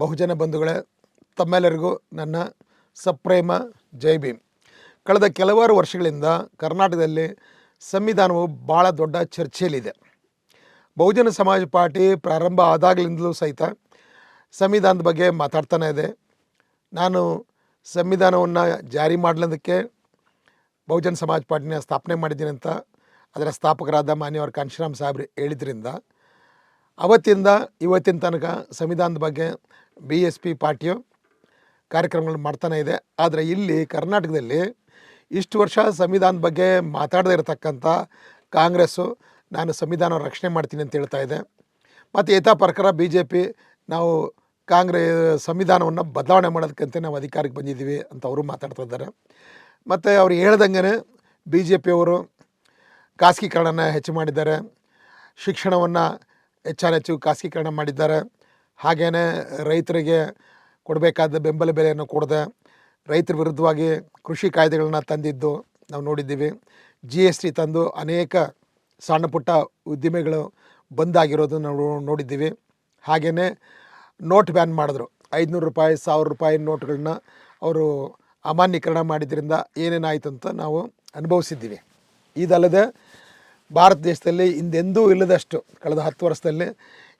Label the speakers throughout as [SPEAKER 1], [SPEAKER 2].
[SPEAKER 1] ಬಹುಜನ ಬಂಧುಗಳೇ, ತಮ್ಮೆಲ್ಲರಿಗೂ ನನ್ನ ಸಪ್ರೇಮ ಜೈ ಭೀಮ್. ಕಳೆದ ಕೆಲವಾರು ವರ್ಷಗಳಿಂದ ಕರ್ನಾಟಕದಲ್ಲಿ ಸಂವಿಧಾನವು ಭಾಳ ದೊಡ್ಡ ಚರ್ಚೆಯಲ್ಲಿದೆ. ಬಹುಜನ ಸಮಾಜ ಪಾರ್ಟಿ ಪ್ರಾರಂಭ ಆದಾಗಲಿಂದಲೂ ಸಹಿತ ಸಂವಿಧಾನದ ಬಗ್ಗೆ ಮಾತಾಡ್ತಾನೆ ಇದೆ. ನಾನು ಸಂವಿಧಾನವನ್ನು ಜಾರಿ ಮಾಡಲಿದ್ದಕ್ಕೆ ಬಹುಜನ ಸಮಾಜ ಪಾರ್ಟಿನ ಸ್ಥಾಪನೆ ಮಾಡಿದ್ದೀನಿ ಅಂತ ಅದರ ಸ್ಥಾಪಕರಾದ ಮಾನ್ಯವರ ಕಾಂಶಿರಾಮ್ ಸಾಹೇಬ್ರು ಹೇಳಿದ್ರಿಂದ, ಅವತ್ತಿಂದ ಇವತ್ತಿನ ತನಕ ಸಂವಿಧಾನದ ಬಗ್ಗೆ ಬಿ ಎಸ್ ಪಿ ಪಾರ್ಟಿಯು ಕಾರ್ಯಕ್ರಮಗಳು ಮಾಡ್ತಾನೆ ಇದೆ. ಆದರೆ ಇಲ್ಲಿ ಕರ್ನಾಟಕದಲ್ಲಿ ಇಷ್ಟು ವರ್ಷ ಸಂವಿಧಾನದ ಬಗ್ಗೆ ಮಾತಾಡದೇ ಇರತಕ್ಕಂಥ ಕಾಂಗ್ರೆಸ್ಸು ನಾನು ಸಂವಿಧಾನ ರಕ್ಷಣೆ ಮಾಡ್ತೀನಿ ಅಂತ ಹೇಳ್ತಾ ಇದೆ. ಮತ್ತು ಯಥಾ ಪ್ರಕಾರ ಬಿ ಜೆ ಪಿ ನಾವು ಕಾಂಗ್ರೆ, ಸಂವಿಧಾನವನ್ನು ಬದಲಾವಣೆ ಮಾಡೋದಕ್ಕಂತ ನಾವು ಅಧಿಕಾರಕ್ಕೆ ಬಂದಿದ್ದೀವಿ ಅಂತ ಅವರು ಮಾತಾಡ್ತಾ ಇದ್ದಾರೆ. ಮತ್ತು ಅವ್ರು ಹೇಳ್ದಂಗೆ ಬಿ ಜೆ ಪಿಯವರು ಖಾಸಗೀಕರಣನ ಹೆಚ್ಚು ಮಾಡಿದ್ದಾರೆ. ಶಿಕ್ಷಣವನ್ನು ಹೆಚ್ಚಾನೆಚ್ಚು ಖಾಸಗೀಕರಣ ಮಾಡಿದ್ದಾರೆ. ಹಾಗೆಯೇ ರೈತರಿಗೆ ಕೊಡಬೇಕಾದ ಬೆಂಬಲ ಬೆಲೆಯನ್ನು ಕೊಡದೆ ರೈತರ ವಿರುದ್ಧವಾಗಿ ಕೃಷಿ ಕಾಯ್ದೆಗಳನ್ನ ತಂದಿದ್ದು ನಾವು ನೋಡಿದ್ದೀವಿ. ಜಿ ಎಸ್ ಟಿ ತಂದು ಅನೇಕ ಸಣ್ಣ ಪುಟ್ಟ ಉದ್ದಿಮೆಗಳು ಬಂದಾಗಿರೋದು ನಾವು ನೋಡಿದ್ದೀವಿ. ಹಾಗೆಯೇ ನೋಟ್ ಬ್ಯಾನ್ ಮಾಡಿದ್ರು. ಐದುನೂರು ರೂಪಾಯಿ, ಸಾವಿರ ರೂಪಾಯಿ ನೋಟ್ಗಳನ್ನ ಅವರು ಅಮಾನ್ಯೀಕರಣ ಮಾಡಿದ್ರಿಂದ ಏನೇನಾಯಿತು ಅಂತ ನಾವು ಅನುಭವಿಸಿದ್ದೀವಿ. ಇದಲ್ಲದೆ ಭಾರತ ದೇಶದಲ್ಲಿ ಹಿಂದೆಂದೂ ಇಲ್ಲದಷ್ಟು ಕಳೆದ ಹತ್ತು ವರ್ಷದಲ್ಲಿ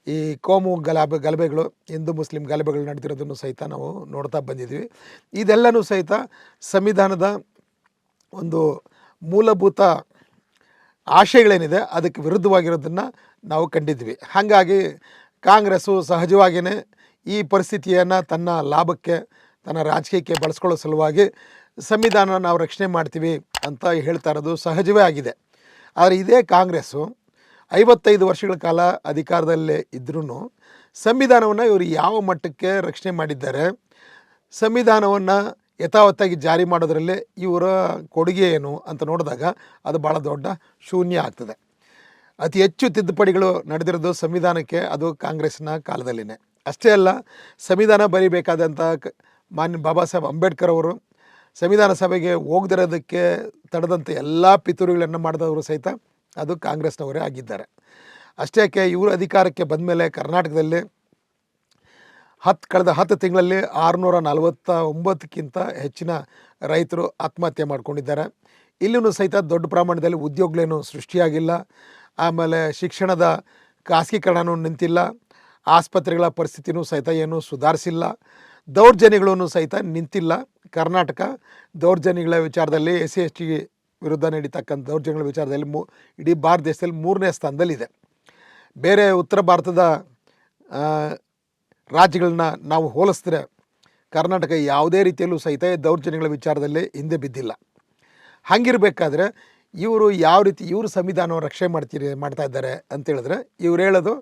[SPEAKER 1] ಈ ಕೋಮು ಗಲಾಭೆ, ಗಲಭೆಗಳು, ಹಿಂದೂ, ಮುಸ್ಲಿಂ ಗಲಭೆಗಳು ನಡೆದಿರೋದನ್ನು ಸಹಿತ ನಾವು ನೋಡ್ತಾ ಬಂದಿದ್ದೀವಿ. ಇದೆಲ್ಲನೂ ಸಹಿತ ಸಂವಿಧಾನದ ಒಂದು ಮೂಲಭೂತ ಆಶಯಗಳೇನಿದೆ, ಅದಕ್ಕೆ ವಿರುದ್ಧವಾಗಿರೋದನ್ನು ನಾವು ಕಂಡಿದ್ವಿ ಹಾಗಾಗಿ ಕಾಂಗ್ರೆಸ್ಸು ಸಹಜವಾಗಿಯೇ ಈ ಪರಿಸ್ಥಿತಿಯನ್ನು ತನ್ನ ಲಾಭಕ್ಕೆ, ತನ್ನ ರಾಜಕೀಯಕ್ಕೆ ಬಳಸ್ಕೊಳ್ಳೋ ಸಲುವಾಗಿ ಸಂವಿಧಾನ ನಾವು ರಕ್ಷಣೆ ಮಾಡ್ತೀವಿ ಅಂತ ಹೇಳ್ತಾ ಇರೋದು ಸಹಜವೇ ಆಗಿದೆ. ಆದರೆ ಇದೇ ಕಾಂಗ್ರೆಸ್ಸು ಐವತ್ತೈದು ವರ್ಷಗಳ ಕಾಲ ಅಧಿಕಾರದಲ್ಲೇ ಇದ್ರೂ ಸಂವಿಧಾನವನ್ನು ಇವರು ಯಾವ ಮಟ್ಟಕ್ಕೆ ರಕ್ಷಣೆ ಮಾಡಿದ್ದಾರೆ, ಸಂವಿಧಾನವನ್ನು ಯಥಾವತ್ತಾಗಿ ಜಾರಿ ಮಾಡೋದರಲ್ಲೇ ಇವರ ಕೊಡುಗೆ ಏನು ಅಂತ ನೋಡಿದಾಗ ಅದು ಭಾಳ ದೊಡ್ಡ ಶೂನ್ಯ ಆಗ್ತದೆ. ಅತಿ ಹೆಚ್ಚು ತಿದ್ದುಪಡಿಗಳು ನಡೆದಿರೋದು ಸಂವಿಧಾನಕ್ಕೆ, ಅದು ಕಾಂಗ್ರೆಸ್ನ ಕಾಲದಲ್ಲಿನೇ. ಅಷ್ಟೇ ಅಲ್ಲ, ಸಂವಿಧಾನ ಬರೀಬೇಕಾದಂಥ ಮಾನ್ಯ ಬಾಬಾ ಸಾಹೇಬ್ ಅಂಬೇಡ್ಕರ್ ಅವರು ಸಂವಿಧಾನ ಸಭೆಗೆ ಹೋಗದಿರೋದಕ್ಕೆ ತಡೆದಂಥ ಎಲ್ಲ ಪಿತೂರಿಗಳನ್ನು ಮಾಡಿದವರು ಸಹಿತ ಅದು ಕಾಂಗ್ರೆಸ್ನವರೇ ಆಗಿದ್ದಾರೆ. ಅಷ್ಟೇಕೆ ಇವರು ಅಧಿಕಾರಕ್ಕೆ ಬಂದ ಮೇಲೆ ಕರ್ನಾಟಕದಲ್ಲಿ ಹತ್ತು ಕಳೆದ ಹತ್ತು ತಿಂಗಳಲ್ಲಿ ಆರುನೂರ ನಲವತ್ತ ಒಂಬತ್ತಕ್ಕಿಂತ ಹೆಚ್ಚಿನ ರೈತರು ಆತ್ಮಹತ್ಯೆ ಮಾಡಿಕೊಂಡಿದ್ದಾರೆ. ಇಲ್ಲೂ ಸಹಿತ ದೊಡ್ಡ ಪ್ರಮಾಣದಲ್ಲಿ ಉದ್ಯೋಗಗಳೇನು ಸೃಷ್ಟಿಯಾಗಿಲ್ಲ. ಆಮೇಲೆ ಶಿಕ್ಷಣದ ಖಾಸಗೀಕರಣನೂ ನಿಂತಿಲ್ಲ. ಆಸ್ಪತ್ರೆಗಳ ಪರಿಸ್ಥಿತಿನೂ ಸಹಿತ ಏನೂ ಸುಧಾರಿಸಿಲ್ಲ. ದೌರ್ಜನ್ಯಗಳೂ ಸಹಿತ ನಿಂತಿಲ್ಲ. ಕರ್ನಾಟಕ ದೌರ್ಜನ್ಯಗಳ ವಿಚಾರದಲ್ಲಿ ಎಸ್ ಸಿ ಎಸ್ ಟಿ ವಿರುದ್ಧ ನಡೀತಕ್ಕಂಥ ದೌರ್ಜನ್ಯಗಳ ವಿಚಾರದಲ್ಲಿ ಮೂ ಇಡೀ ಭಾರತ ದೇಶದಲ್ಲಿ ಮೂರನೇ ಸ್ಥಾನದಲ್ಲಿದೆ. ಬೇರೆ ಉತ್ತರ ಭಾರತದ ರಾಜ್ಯಗಳನ್ನ ನಾವು ಹೋಲಿಸಿದ್ರೆ ಕರ್ನಾಟಕ ಯಾವುದೇ ರೀತಿಯಲ್ಲೂ ಸಹಿತ ದೌರ್ಜನ್ಯಗಳ ವಿಚಾರದಲ್ಲಿ ಹಿಂದೆ ಬಿದ್ದಿಲ್ಲ. ಹಾಗಿರಬೇಕಾದ್ರೆ ಇವರು ಯಾವ ರೀತಿ ಇವರು ಸಂವಿಧಾನವನ್ನು ರಕ್ಷಣೆ ಮಾಡ್ತೀರಿ, ಮಾಡ್ತಾ ಇದ್ದಾರೆ ಅಂತ ಹೇಳಿದ್ರೆ ಇವ್ರು ಹೇಳೋದು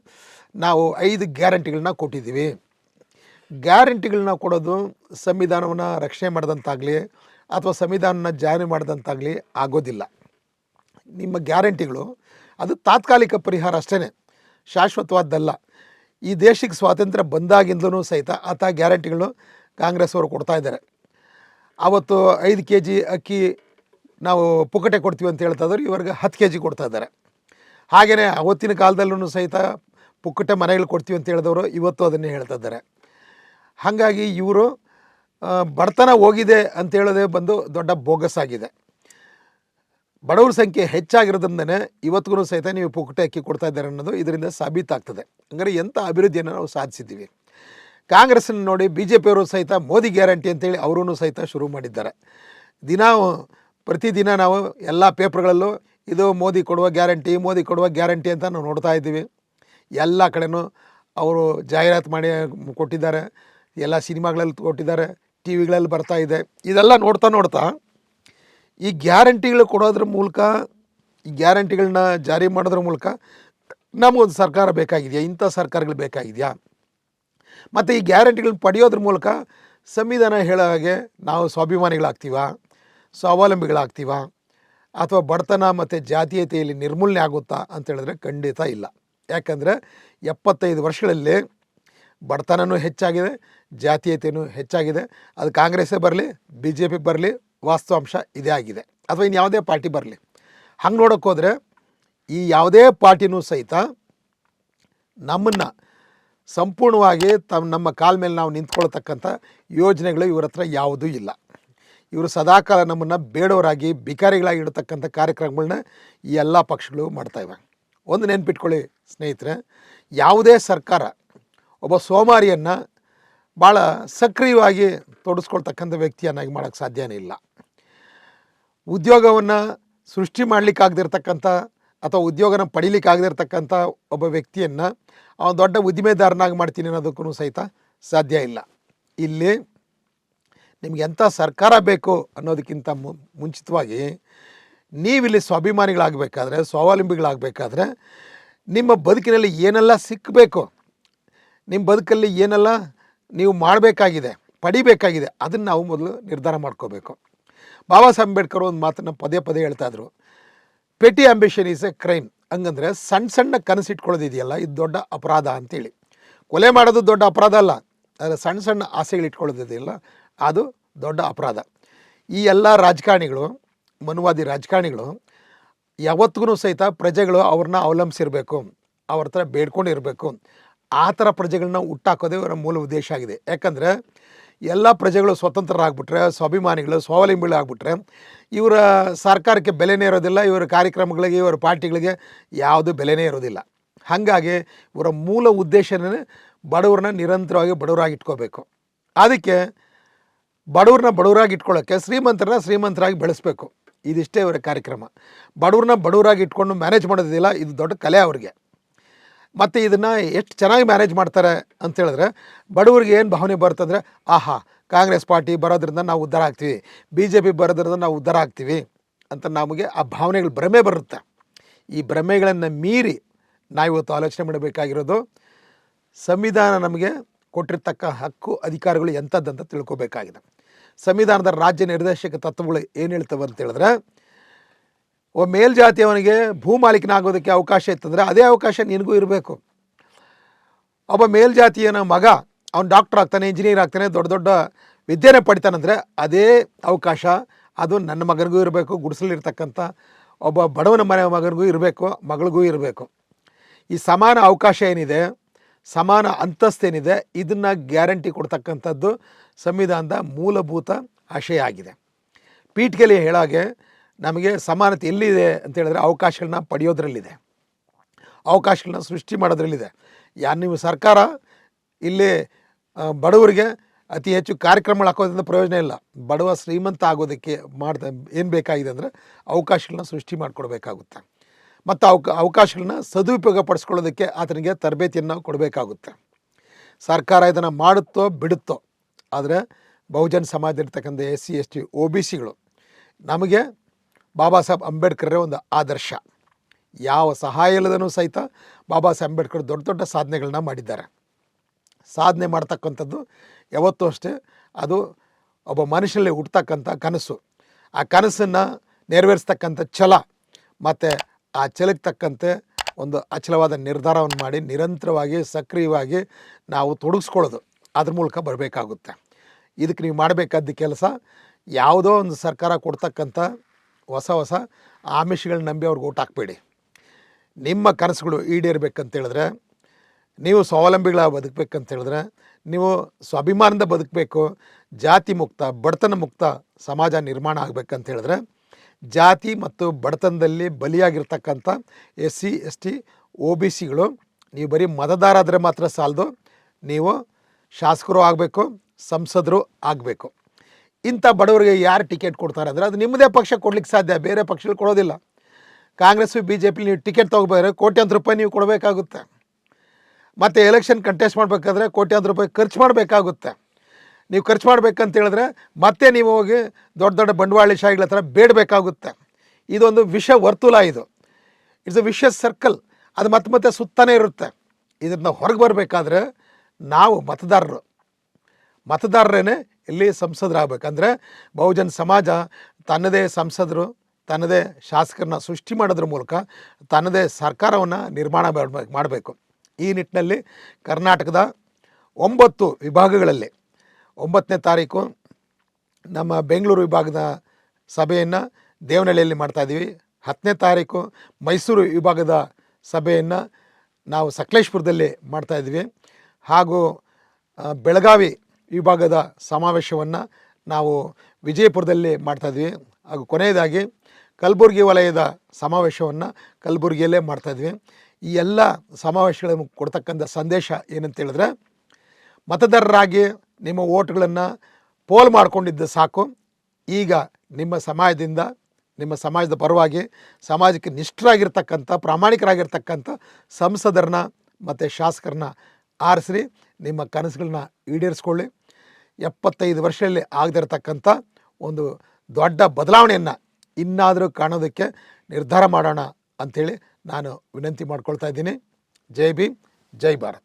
[SPEAKER 1] ನಾವು ಐದು ಗ್ಯಾರಂಟಿಗಳನ್ನ ಕೊಟ್ಟಿದ್ದೀವಿ. ಗ್ಯಾರಂಟಿಗಳನ್ನ ಕೊಡೋದು ಸಂವಿಧಾನವನ್ನು ರಕ್ಷಣೆ ಮಾಡಿದಂತಾಗಲಿ ಅಥವಾ ಸಂವಿಧಾನನ ಜಾರಿ ಮಾಡಿದಂತಾಗಲಿ ಆಗೋದಿಲ್ಲ. ನಿಮ್ಮ ಗ್ಯಾರಂಟಿಗಳು, ಅದು ತಾತ್ಕಾಲಿಕ ಪರಿಹಾರ ಅಷ್ಟೇ ಶಾಶ್ವತವಾದ್ದಲ್ಲ. ಈ ದೇಶಕ್ಕೆ ಸ್ವಾತಂತ್ರ್ಯ ಬಂದಾಗಿಂದಲೂ ಸಹಿತ ಆತ ಗ್ಯಾರಂಟಿಗಳು ಕಾಂಗ್ರೆಸ್ ಅವರು ಕೊಡ್ತಾ ಇದ್ದಾರೆ. ಅವತ್ತು ಐದು ಕೆ ಜಿ ಅಕ್ಕಿ ನಾವು ಪುಕ್ಕಟೆ ಕೊಡ್ತೀವಿ ಅಂತ ಹೇಳ್ತಾ ಇದ್ದಾರೆ, ಇವ್ರಿಗೆ ಹತ್ತು ಕೆ ಜಿ ಕೊಡ್ತಾ ಇದ್ದಾರೆ. ಹಾಗೆಯೇ ಅವತ್ತಿನ ಕಾಲದಲ್ಲೂ ಸಹಿತ ಪುಕ್ಕಟೆ ಮನೆಗಳು ಕೊಡ್ತೀವಿ ಅಂತ ಹೇಳಿದವರು ಇವತ್ತು ಅದನ್ನೇ ಹೇಳ್ತಾ ಇದ್ದಾರೆ. ಹಾಗಾಗಿ ಇವರು ಬಡತನ ಹೋಗಿದೆ ಅಂತ ಹೇಳೋದೇ ಬಂದು ದೊಡ್ಡ ಬೋಗಸ್ ಆಗಿದೆ. ಬಡವರ ಸಂಖ್ಯೆ ಹೆಚ್ಚಾಗಿರೋದ್ರಿಂದನೇ ಇವತ್ತಿಗೂ ಸಹಿತ ನೀವು ಪುಕ್ಕಟೆ ಅಕ್ಕಿ ಕೊಡ್ತಾ ಇದ್ದಾರೆ ಅನ್ನೋದು ಇದರಿಂದ ಸಾಬೀತಾಗ್ತದೆ. ಹಂಗಾರೆ ಎಂಥ ಅಭಿವೃದ್ಧಿಯನ್ನು ನಾವು ಸಾಧಿಸಿದ್ದೀವಿ? ಕಾಂಗ್ರೆಸ್ನ ನೋಡಿ ಬಿ ಜೆ ಪಿಯವರು ಸಹಿತ ಮೋದಿ ಗ್ಯಾರಂಟಿ ಅಂತೇಳಿ ಅವರೂ ಸಹಿತ ಶುರು ಮಾಡಿದ್ದಾರೆ. ದಿನ ಪ್ರತಿದಿನ ನಾವು ಎಲ್ಲ ಪೇಪರ್ಗಳಲ್ಲೂ ಇದು ಮೋದಿ ಕೊಡುವ ಗ್ಯಾರಂಟಿ, ಮೋದಿ ಕೊಡುವ ಗ್ಯಾರಂಟಿ ಅಂತ ನಾವು ನೋಡ್ತಾ ಇದ್ದೀವಿ. ಎಲ್ಲ ಕಡೆನೂ ಅವರು ಜಾಹೀರಾತು ಮಾಡಿ ಕೊಟ್ಟಿದ್ದಾರೆ. ಎಲ್ಲ ಸಿನಿಮಾಗಳಲ್ಲಿ ಕೊಟ್ಟಿದ್ದಾರೆ. ಟಿ ವಿಗಳಲ್ಲಿ ಬರ್ತಾ ಇದೆ. ಇದೆಲ್ಲ ನೋಡ್ತಾ ನೋಡ್ತಾ ಈ ಗ್ಯಾರಂಟಿಗಳು ಕೊಡೋದ್ರ ಮೂಲಕ, ಈ ಗ್ಯಾರಂಟಿಗಳನ್ನ ಜಾರಿ ಮಾಡೋದ್ರ ಮೂಲಕ ನಮಗೊಂದು ಸರ್ಕಾರ ಬೇಕಾಗಿದೆಯಾ? ಇಂಥ ಸರ್ಕಾರಗಳು ಬೇಕಾಗಿದೆಯಾ? ಮತ್ತು ಈ ಗ್ಯಾರಂಟಿಗಳನ್ನ ಪಡೆಯೋದ್ರ ಮೂಲಕ ಸಂವಿಧಾನ ಹೇಳೋ ಹಾಗೆ ನಾವು ಸ್ವಾಭಿಮಾನಿಗಳಾಗ್ತೀವ? ಸ್ವಾವಲಂಬಿಗಳಾಗ್ತೀವ? ಅಥವಾ ಬಡತನ ಮತ್ತು ಜಾತೀಯತೆಯಲ್ಲಿ ನಿರ್ಮೂಲನೆ ಆಗುತ್ತಾ ಅಂತ ಹೇಳಿದ್ರೆ ಖಂಡಿತ ಇಲ್ಲ. ಯಾಕಂದರೆ ಎಪ್ಪತ್ತೈದು ವರ್ಷಗಳಲ್ಲಿ ಬಡತನನೂ ಹೆಚ್ಚಾಗಿದೆ ಜಾತೀಯತೆಯೂ ಹೆಚ್ಚಾಗಿದೆ. ಅದು ಕಾಂಗ್ರೆಸ್ಸೇ ಬರಲಿ ಬಿ ಜೆ ಪಿ ಬರಲಿ, ವಾಸ್ತವಾಂಶ ಇದೇ ಆಗಿದೆ. ಅಥವಾ ಇನ್ನು ಯಾವುದೇ ಪಾರ್ಟಿ ಬರಲಿ. ಹಂಗೆ ನೋಡೋಕೆ ಹೋದರೆ ಈ ಯಾವುದೇ ಪಾರ್ಟಿನೂ ಸಹಿತ ನಮ್ಮನ್ನು ಸಂಪೂರ್ಣವಾಗಿ ತಮ್ಮ ನಮ್ಮ ಕಾಲ ಮೇಲೆ ನಾವು ನಿಂತ್ಕೊಳ್ತಕ್ಕಂಥ ಯೋಜನೆಗಳು ಇವ್ರ ಹತ್ರ ಯಾವುದೂ ಇಲ್ಲ. ಇವರು ಸದಾಕಾಲ ನಮ್ಮನ್ನು ಬೇಡವರಾಗಿ, ಬಿಕಾರಿಗಳಾಗಿ ಇಡತಕ್ಕಂಥ ಕಾರ್ಯಕ್ರಮಗಳನ್ನ ಈ ಎಲ್ಲ ಪಕ್ಷಗಳು ಮಾಡ್ತಾಯಿವೆ ಒಂದು ನೆನ್ಪಿಟ್ಕೊಳ್ಳಿ ಸ್ನೇಹಿತರೆ, ಯಾವುದೇ ಸರ್ಕಾರ ಒಬ್ಬ ಸೋಮಾರಿಯನ್ನು ಭಾಳ ಸಕ್ರಿಯವಾಗಿ ತೊಡಸ್ಕೊಳ್ತಕ್ಕಂಥ ವ್ಯಕ್ತಿಯನ್ನಾಗಿ ಮಾಡೋಕ್ಕೆ ಸಾಧ್ಯನೇ ಇಲ್ಲ. ಉದ್ಯೋಗವನ್ನು ಸೃಷ್ಟಿ ಮಾಡಲಿಕ್ಕಾಗದಿರ್ತಕ್ಕಂಥ ಅಥವಾ ಉದ್ಯೋಗನ ಪಡಿಲಿಕ್ಕಾಗದಿರ್ತಕ್ಕಂಥ ಒಬ್ಬ ವ್ಯಕ್ತಿಯನ್ನು ಅವನು ದೊಡ್ಡ ಉದ್ದಿಮೆದಾರನಾಗಿ ಮಾಡ್ತೀನಿ ಅನ್ನೋದಕ್ಕೂ ಸಹಿತ ಸಾಧ್ಯ ಇಲ್ಲ. ಇಲ್ಲಿ ನಿಮ್ಗೆ ಎಂಥ ಸರ್ಕಾರ ಬೇಕು ಅನ್ನೋದಕ್ಕಿಂತ ಮುಂಚಿತವಾಗಿ ನೀವಿಲ್ಲಿ ಸ್ವಾಭಿಮಾನಿಗಳಾಗಬೇಕಾದ್ರೆ, ಸ್ವಾವಲಂಬಿಗಳಾಗಬೇಕಾದ್ರೆ ನಿಮ್ಮ ಬದುಕಿನಲ್ಲಿ ಏನೆಲ್ಲ ಸಿಕ್ಕಬೇಕು ನಿಮ್ಮ ಬದುಕಲ್ಲಿ ಏನೆಲ್ಲ, ನೀವು ಮಾಡಬೇಕಾಗಿದೆ, ಪಡಿಬೇಕಾಗಿದೆ, ಅದನ್ನು ನಾವು ಮೊದಲು ನಿರ್ಧಾರ ಮಾಡ್ಕೋಬೇಕು. ಬಾಬಾ ಸಾಹೇಬ್ ಅಂಬೇಡ್ಕರ್ ಒಂದು ಮಾತನ್ನು ಪದೇ ಪದೇ ಹೇಳ್ತಾಯಿದ್ರು petty ambition is a crime ಹಂಗಂದರೆ ಸಣ್ಣ ಸಣ್ಣ ಕನಸಿಟ್ಕೊಳ್ಳೋದಿದೆಯಲ್ಲ, ಇದು ದೊಡ್ಡ ಅಪರಾಧ ಅಂತೇಳಿ. ಕೊಲೆ ಮಾಡೋದು ದೊಡ್ಡ ಅಪರಾಧ ಅಲ್ಲ, ಆದರೆ ಸಣ್ಣ ಸಣ್ಣ ಆಸೆಗಳು ಇಟ್ಕೊಳ್ಳೋದಿದೆಯಲ್ಲ ಅದು ದೊಡ್ಡ ಅಪರಾಧ. ಈ ಎಲ್ಲ ರಾಜಕಾರಣಿಗಳು, ಮನುವಾದಿ ರಾಜಕಾರಣಿಗಳು, ಯಾವತ್ತಿಗೂ ಸಹಿತ ಪ್ರಜೆಗಳು ಅವ್ರನ್ನ ಅವಲಂಬಿಸಿರಬೇಕು, ಅವ್ರ ಹತ್ರ ಬೇಡ್ಕೊಂಡಿರಬೇಕು. ಆ ಥರ ಪ್ರಜೆಗಳನ್ನ ಹುಟ್ಟಾಕೋದೇ ಇವರ ಮೂಲ ಉದ್ದೇಶ ಆಗಿದೆ. ಯಾಕಂದರೆ ಎಲ್ಲ ಪ್ರಜೆಗಳು ಸ್ವತಂತ್ರರಾಗ್ಬಿಟ್ರೆ, ಸ್ವಾಭಿಮಾನಿಗಳು, ಸ್ವಾವಲಂಬಿಗಳು ಆಗ್ಬಿಟ್ರೆ, ಇವರ ಸರ್ಕಾರಕ್ಕೆ ಬೆಲೆನೇ ಇರೋದಿಲ್ಲ, ಇವರ ಕಾರ್ಯಕ್ರಮಗಳಿಗೆ, ಇವರ ಪಾರ್ಟಿಗಳಿಗೆ ಯಾವುದು ಬೆಲೆನೇ ಇರೋದಿಲ್ಲ. ಹಾಗಾಗಿ ಇವರ ಮೂಲ ಉದ್ದೇಶನೇ ಬಡವ್ರನ್ನ ನಿರಂತರವಾಗಿ ಬಡವರಾಗಿ ಇಟ್ಕೋಬೇಕು. ಅದಕ್ಕೆ ಬಡವ್ರನ್ನ ಬಡವರಾಗಿ ಇಟ್ಕೊಳ್ಳೋಕ್ಕೆ ಶ್ರೀಮಂತರನ್ನ ಶ್ರೀಮಂತರಾಗಿ ಬೆಳೆಸಬೇಕು. ಇದಿಷ್ಟೇ ಇವರ ಕಾರ್ಯಕ್ರಮ. ಬಡವ್ರನ್ನ ಬಡವರಾಗಿ ಇಟ್ಕೊಂಡು ಮ್ಯಾನೇಜ್ ಮಾಡೋದಿಲ್ಲ, ಇದು ದೊಡ್ಡ ಕಲೆ ಅವ್ರಿಗೆ. ಮತ್ತು ಇದನ್ನು ಎಷ್ಟು ಚೆನ್ನಾಗಿ ಮ್ಯಾನೇಜ್ ಮಾಡ್ತಾರೆ ಅಂತ ಹೇಳಿದ್ರೆ, ಬಡವರಿಗೆ ಏನು ಭಾವನೆ ಬರ್ತಂದರೆ ಆಹಾ, ಕಾಂಗ್ರೆಸ್ ಪಾರ್ಟಿ ಬರೋದ್ರಿಂದ ನಾವು ಉದ್ಧಾರ ಆಗ್ತೀವಿ ಬಿ ಜೆ ಪಿ ಬರೋದ್ರಿಂದ ನಾವು ಉದ್ಧಾರ ಆಗ್ತೀವಿ ಅಂತ ನಮಗೆ ಆ ಭಾವನೆಗಳು ಭ್ರಮೆ ಬರುತ್ತೆ. ಈ ಭ್ರಮೆಗಳನ್ನು ಮೀರಿ ನಾವಿವತ್ತು ಆಲೋಚನೆ ಮಾಡಬೇಕಾಗಿರೋದು, ಸಂವಿಧಾನ ನಮಗೆ ಕೊಟ್ಟಿರ್ತಕ್ಕ ಹಕ್ಕು, ಅಧಿಕಾರಗಳು ಎಂಥದ್ದಂತ ತಿಳ್ಕೊಬೇಕಾಗಿದೆ. ಸಂವಿಧಾನದ ರಾಜ್ಯ ನಿರ್ದೇಶಕ ತತ್ವಗಳು ಏನು ಹೇಳ್ತವೆ ಅಂತ ಹೇಳಿದ್ರೆ ಒಬ್ಬ ಮೇಲ್ಜಾತಿಯವನಿಗೆ ಭೂಮಾಲೀಕನಾಗೋದಕ್ಕೆ ಅವಕಾಶ ಇತ್ತಂದರೆ ಅದೇ ಅವಕಾಶ ನಿನಗೂ ಇರಬೇಕು. ಒಬ್ಬ ಮೇಲ್ಜಾತಿಯನ ಮಗ, ಅವನು ಡಾಕ್ಟರ್ ಆಗ್ತಾನೆ ಇಂಜಿನಿಯರ್ ಆಗ್ತಾನೆ, ದೊಡ್ಡ ದೊಡ್ಡ ವಿದ್ಯೆನೇ ಪಡಿತಾನಂದರೆ ಅದೇ ಅವಕಾಶ. ಅದು ನನ್ನ ಮಗನಿಗೂ ಇರಬೇಕು, ಗುಡಿಸಲಿರ್ತಕ್ಕಂಥ ಒಬ್ಬ ಬಡವನ ಮನೆ ಮಗನಿಗೂ ಇರಬೇಕು, ಮಗಳಿಗೂ ಇರಬೇಕು. ಈ ಸಮಾನ ಅವಕಾಶ ಏನಿದೆ, ಸಮಾನ ಅಂತಸ್ತೇನಿದೆ ಇದನ್ನು ಗ್ಯಾರಂಟಿ ಕೊಡ್ತಕ್ಕಂಥದ್ದು ಸಂವಿಧಾನದ ಮೂಲಭೂತ ಆಶಯ ಆಗಿದೆ. ಪೀಠಿಕೆಯಲ್ಲಿ ಹೇಳಾಗೆ ನಮಗೆ ಸಮಾನತೆ ಎಲ್ಲಿದೆ ಅಂತ ಹೇಳಿದ್ರೆ ಅವಕಾಶಗಳನ್ನ ಪಡೆಯೋದ್ರಲ್ಲಿದೆ. ಅವಕಾಶಗಳನ್ನ ಸೃಷ್ಟಿ ಮಾಡೋದ್ರಲ್ಲಿದೆ. ಯಾ ನೀವು ಸರ್ಕಾರ, ಇಲ್ಲಿ ಬಡವರಿಗೆ ಅತಿ ಹೆಚ್ಚು ಕಾರ್ಯಕ್ರಮಗಳು ಹಾಕೋದ್ರಿಂದ ಪ್ರಯೋಜನ ಇಲ್ಲ. ಬಡವ ಶ್ರೀಮಂತ ಆಗೋದಕ್ಕೆ ಮಾಡ್ದ ಏನು ಬೇಕಾಗಿದೆ ಅಂದರೆ ಅವಕಾಶಗಳನ್ನ ಸೃಷ್ಟಿ ಮಾಡಿಕೊಡ್ಬೇಕಾಗುತ್ತೆ. ಮತ್ತು ಅವಕ, ಅವಕಾಶಗಳನ್ನ ಸದುಪಯೋಗ ಪಡಿಸ್ಕೊಳ್ಳೋದಕ್ಕೆ ಆತನಿಗೆ ತರಬೇತಿಯನ್ನು ಕೊಡಬೇಕಾಗುತ್ತೆ. ಸರ್ಕಾರ ಇದನ್ನು ಮಾಡುತ್ತೋ ಬಿಡುತ್ತೋ, ಆದರೆ ಬಹುಜನ ಸಮಾಜದಲ್ಲಿರ್ತಕ್ಕಂಥ S C S T O B ಸಿಗಳು ನಮಗೆ ಬಾಬಾ ಸಾಹೇಬ್ ಅಂಬೇಡ್ಕರ್ರೇ ಒಂದು ಆದರ್ಶ. ಯಾವ ಸಹಾಯ ಇಲ್ಲದನೂ ಸಹಿತ ಬಾಬಾ ಸಾಹೇಬ್ ಅಂಬೇಡ್ಕರ್ ದೊಡ್ಡ ದೊಡ್ಡ ಸಾಧನೆಗಳನ್ನ ಮಾಡಿದ್ದಾರೆ. ಸಾಧನೆ ಮಾಡ್ತಕ್ಕಂಥದ್ದು ಯಾವತ್ತೂ ಅಷ್ಟೇ, ಅದು ಒಬ್ಬ ಮನುಷ್ಯನಲ್ಲಿ ಹುಟ್ಟತಕ್ಕಂಥ ಕನಸು. ಆ ಕನಸನ್ನು ನೆರವೇರಿಸ್ತಕ್ಕಂಥ ಛಲ, ಮತ್ತು ಆ ಛಲಕ್ಕೆ ತಕ್ಕಂತೆ ಒಂದು ಅಚಲವಾದ ನಿರ್ಧಾರವನ್ನು ಮಾಡಿ ನಿರಂತರವಾಗಿ, ಸಕ್ರಿಯವಾಗಿ ನಾವು ತೊಡಗಿಸ್ಕೊಳ್ಳೋದು ಅದ್ರ ಮೂಲಕ ಬರಬೇಕಾಗುತ್ತೆ. ಇದಕ್ಕೆ ನೀವು ಮಾಡಬೇಕಾದ ಕೆಲಸ ಯಾವುದೋ ಒಂದು ಸರ್ಕಾರ ಕೊಡ್ತಕ್ಕಂಥ ಹೊಸ ಹೊಸ ಆಮಿಷಗಳನ್ನ ನಂಬಿ ಅವ್ರಿಗೆ ಓಟ್ ಹಾಕಬೇಡಿ. ನಿಮ್ಮ ಕನಸುಗಳು ಈಡೇರಬೇಕಂತ ಹೇಳಿದ್ರೆ ನೀವು ಸ್ವಾವಲಂಬಿಗಳ ಬದುಕಬೇಕಂತ ಹೇಳಿದ್ರೆ ನೀವು ಸ್ವಾಭಿಮಾನದ ಬದುಕಬೇಕು, ಜಾತಿ ಮುಕ್ತ, ಬಡತನ ಮುಕ್ತ ಸಮಾಜ ನಿರ್ಮಾಣ ಆಗಬೇಕಂತ ಹೇಳಿದ್ರೆ ಜಾತಿ ಮತ್ತು ಬಡತನದಲ್ಲಿ ಬಲಿಯಾಗಿರ್ತಕ್ಕಂಥ S C S T O B ಸಿಗಳು, ನೀವು ಬರೀ ಮತದಾರ ಆದರೆ ಮಾತ್ರ ಸಾಲದು, ನೀವು ಶಾಸಕರು ಆಗಬೇಕು, ಸಂಸದರು ಆಗಬೇಕು. ಇಂಥ ಬಡವರಿಗೆ ಯಾರು ಟಿಕೆಟ್ ಕೊಡ್ತಾರೆ ಅಂದರೆ ಅದು ನಿಮ್ಮದೇ ಪಕ್ಷ ಕೊಡ್ಲಿಕ್ಕೆ ಸಾಧ್ಯ, ಬೇರೆ ಪಕ್ಷಗಳು ಕೊಡೋದಿಲ್ಲ. ಕಾಂಗ್ರೆಸ್ ಬಿ ಜೆ ಪಿ ನೀವು ಟಿಕೆಟ್ ತೊಗೋಬೇಕಾದ್ರೆ ಕೋಟ್ಯಾಂತರ ರೂಪಾಯಿ ನೀವು ಕೊಡಬೇಕಾಗುತ್ತೆ. ಮತ್ತು ಎಲೆಕ್ಷನ್ ಕಂಟೆಸ್ಟ್ ಮಾಡಬೇಕಾದ್ರೆ ಕೋಟ್ಯಾಂತರ ರೂಪಾಯಿ ಖರ್ಚು ಮಾಡಬೇಕಾಗುತ್ತೆ. ನೀವು ಖರ್ಚು ಮಾಡಬೇಕಂತ ಹೇಳಿದ್ರೆ ಮತ್ತೆ ನೀವು ಹೋಗಿ ದೊಡ್ಡ ದೊಡ್ಡ ಬಂಡವಾಳಶಾಹಿಗಳ ಹತ್ರ ಬೇಡಬೇಕಾಗುತ್ತೆ. ಇದೊಂದು ವಿಷ ವರ್ತುಲ ಇದು. ಇಟ್ಸ್ ಅ ವಿಷ ಸರ್ಕಲ್ ಅದು ಮತ್ತೆ ಮತ್ತೆ ಸುತ್ತಾನೆ ಇರುತ್ತೆ. ಇದರಿಂದ ಹೊರಗೆ ಬರಬೇಕಾದ್ರೆ ನಾವು ಮತದಾರರು. ಮತದಾರರೇ ಇಲ್ಲಿ ಸಂಸದರಾಗಬೇಕಂದ್ರೆ ಬಹುಜನ ಸಮಾಜ ತನ್ನದೇ ಸಂಸದರು, ತನ್ನದೇ ಶಾಸಕರನ್ನ ಸೃಷ್ಟಿ ಮಾಡೋದ್ರ ಮೂಲಕ ತನ್ನದೇ ಸರ್ಕಾರವನ್ನು ನಿರ್ಮಾಣ ಮಾಡಬೇಕು. ಈ ನಿಟ್ಟಿನಲ್ಲಿ ಕರ್ನಾಟಕದ ಒಂಬತ್ತು ವಿಭಾಗಗಳಲ್ಲಿ ಒಂಬತ್ತನೇ ತಾರೀಕು ನಮ್ಮ ಬೆಂಗಳೂರು ವಿಭಾಗದ ಸಭೆಯನ್ನು ದೇವನಹಳ್ಳಿಯಲ್ಲಿ ಮಾಡ್ತಾಯಿದ್ದೀವಿ ಹತ್ತನೇ ತಾರೀಕು ಮೈಸೂರು ವಿಭಾಗದ ಸಭೆಯನ್ನು ನಾವು ಸಕಲೇಶ್ಪುರದಲ್ಲಿ ಮಾಡ್ತಾಯಿದ್ವಿ ಹಾಗೂ ಬೆಳಗಾವಿ ವಿಭಾಗದ ಸಮಾವೇಶವನ್ನು ನಾವು ವಿಜಯಪುರದಲ್ಲಿ ಮಾಡ್ತಾಯಿದ್ವಿ ಹಾಗೂ ಕೊನೆಯದಾಗಿ ಕಲಬುರಗಿ ವಲಯದ ಸಮಾವೇಶವನ್ನು ಕಲಬುರಗಿಯಲ್ಲೇ ಮಾಡ್ತಾಯಿದ್ವಿ ಈ ಎಲ್ಲ ಸಮಾವೇಶಗಳನ್ನು ಕೊಡ್ತಕ್ಕಂಥ ಸಂದೇಶ ಏನಂತ ಹೇಳಿದ್ರೆ, ಮತದಾರರಾಗಿ ನಿಮ್ಮ ಓಟ್ಗಳನ್ನು ಪೋಲ್ ಮಾಡಿಕೊಂಡಿದ್ದು ಸಾಕು. ಈಗ ನಿಮ್ಮ ಸಮಾಜದಿಂದ, ನಿಮ್ಮ ಸಮಾಜದ ಪರವಾಗಿ ಸಮಾಜಕ್ಕೆ ನಿಷ್ಠರಾಗಿರ್ತಕ್ಕಂಥ, ಪ್ರಾಮಾಣಿಕರಾಗಿರ್ತಕ್ಕಂಥ ಸಂಸದರನ್ನ ಮತ್ತು ಶಾಸಕರನ್ನ ಆರಿಸ್ರಿ. ನಿಮ್ಮ ಕನಸುಗಳನ್ನ ಈಡೇರಿಸ್ಕೊಳ್ಳಿ. ಎಪ್ಪತ್ತೈದು ವರ್ಷದಲ್ಲಿ ಆಗದಿರತಕ್ಕಂಥ ಒಂದು ದೊಡ್ಡ ಬದಲಾವಣೆಯನ್ನು ಇನ್ನಾದರೂ ಕಾಣೋದಕ್ಕೆ ನಿರ್ಧಾರ ಮಾಡೋಣ ಅಂಥೇಳಿ ನಾನು ವಿನಂತಿ ಮಾಡ್ಕೊಳ್ತಾ ಇದ್ದೀನಿ. ಜೈ ಭೀಮ್, ಜೈ ಭಾರತ್.